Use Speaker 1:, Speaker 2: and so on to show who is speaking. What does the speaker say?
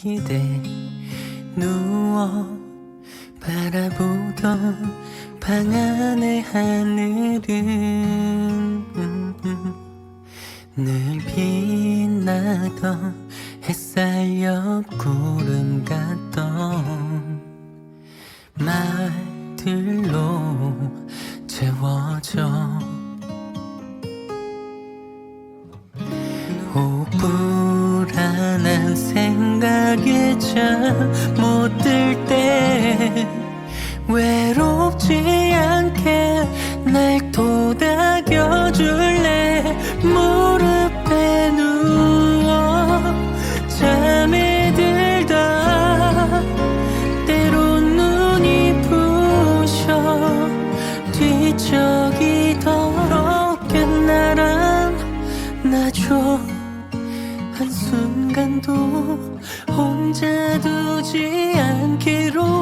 Speaker 1: 기대 누워 바라보던 방 안의 하늘은 늘 빛나던 햇살 옆 구름 같던 말들로 채워져 호불안한 생 각에 잠못들 때 외롭지 않게 날 도닥여줄래? 무릎에 누워 잠에 들다 때론 눈이 부셔 뒤척이던 어깨 나란 나죠 한순간도 혼자 두지 않기로